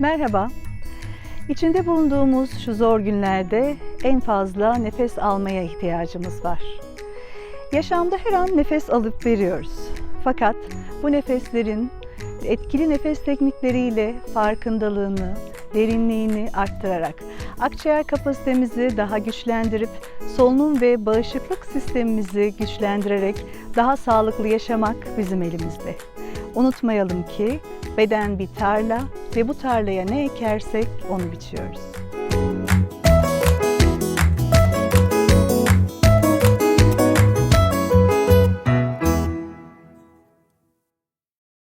Merhaba. İçinde bulunduğumuz şu zor günlerde en fazla nefes almaya ihtiyacımız var. Yaşamda her an nefes alıp veriyoruz. Fakat bu nefeslerin etkili nefes teknikleriyle farkındalığını, derinliğini arttırarak akciğer kapasitemizi daha güçlendirip solunum ve bağışıklık sistemimizi güçlendirerek daha sağlıklı yaşamak bizim elimizde. Unutmayalım ki beden bir tarla ve bu tarlaya ne ekersek onu biçiyoruz.